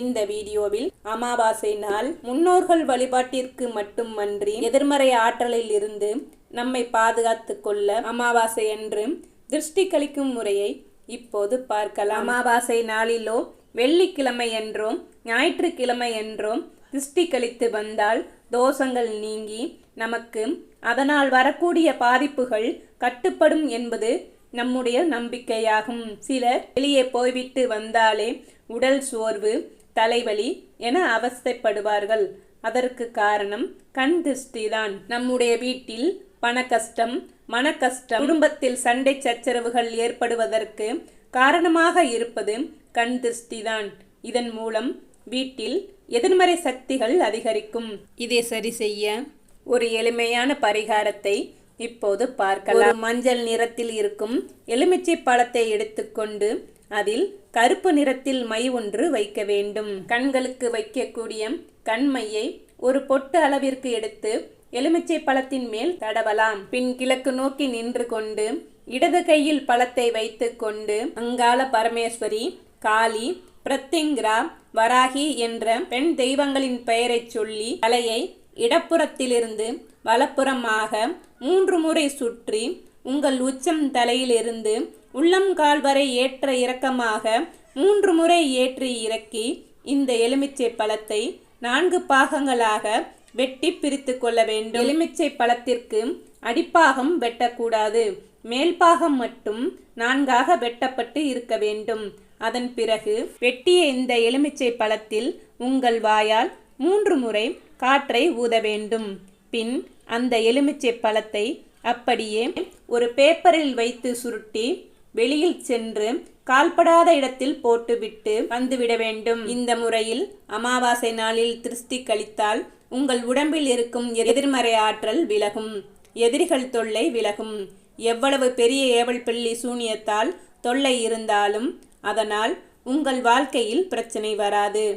இந்த வீடியோவில் அமாவாசை நாள் முன்னோர்கள் வழிபாட்டிற்கு மட்டுமன்றி எதிர்மறை ஆற்றலில் இருந்து நம்மை பாதுகாத்து கொள்ள அமாவாசை என்று திருஷ்டி கழிக்கும் முறையை இப்போது பார்க்கலாம். அமாவாசை நாளிலோ வெள்ளிக்கிழமை என்றும் ஞாயிற்றுக்கிழமை என்றும் திருஷ்டி கழித்து வந்தால் தோஷங்கள் நீங்கி நமக்கு அதனால் வரக்கூடிய பாதிப்புகள் கட்டுப்படும் என்பது நம்முடைய நம்பிக்கையாகும். சிலர் வெளியே போய்விட்டு வந்தாலே உடல் சோர்வு தலைவலி என அவஸ்தைப்படுவார்கள். அதற்கு காரணம் கண் திருஷ்டிதான். நம்முடைய வீட்டில் பண கஷ்டம் மன கஷ்டம் குடும்பத்தில் சண்டை சச்சரவுகள் ஏற்படுவதற்கு காரணமாக இருப்பது கண் திருஷ்டிதான். இதன் மூலம் வீட்டில் எதிர்மறை சக்திகள் அதிகரிக்கும். இதை சரி செய்ய ஒரு எளிமையான பரிகாரத்தை இப்போது பார்க்கலாம். மஞ்சள் நிறத்தில் இருக்கும் எலுமிச்சை பழத்தை எடுத்துக்கொண்டு அதில் கருப்பு நிறத்தில் மை ஒன்று வைக்க வேண்டும். கண்களுக்கு வைக்கக்கூடிய கண்மையை ஒரு பொட்டு அளவிற்கு எடுத்து எலுமிச்சை பழத்தின் மேல் தடவலாம். பின் கிழக்கு நோக்கி நின்று கொண்டு இடது கையில் பழத்தை வைத்து கொண்டு அங்காள பரமேஸ்வரி காளி பிரத்திங்கிரா வராகி என்ற பெண் தெய்வங்களின் பெயரைச் சொல்லி தலையை இடப்புறத்திலிருந்து வலப்புறமாக மூன்று முறை சுற்றி உங்கள் உச்சம் தலையிலிருந்து உள்ளங்கால் வரை ஏற்ற இறக்கமாக மூன்று முறை ஏற்றி இறக்கி இந்த எலுமிச்சை பழத்தை நான்கு பாகங்களாக வெட்டி பிரித்து கொள்ள வேண்டும். எலுமிச்சை பழத்திற்கு அடிப்பாகம் வெட்டக்கூடாது. மேல்பாகம் மட்டும் நான்காக வெட்டப்பட்டு இருக்க வேண்டும். அதன் பிறகு வெட்டிய இந்த எலுமிச்சை பழத்தில் உங்கள் வாயால் மூன்று முறை காற்றை ஊத வேண்டும். பின் அந்த எலுமிச்சை பழத்தை அப்படியே ஒரு பேப்பரில் வைத்து சுருட்டி வெளியில் சென்று கால்படாத இடத்தில் போட்டுவிட்டு வந்துவிட வேண்டும். இந்த முறையில் அமாவாசை நாளில் திருஷ்டி கழித்தால் உங்கள் உடம்பில் இருக்கும் எதிர்மறை ஆற்றல் விலகும். எதிரிகள் தொல்லை விலகும். எவ்வளவு பெரிய ஏவல் பிள்ளி சூனியத்தால் தொல்லை இருந்தாலும் அதனால் உங்கள் வாழ்க்கையில் பிரச்சனை வராது.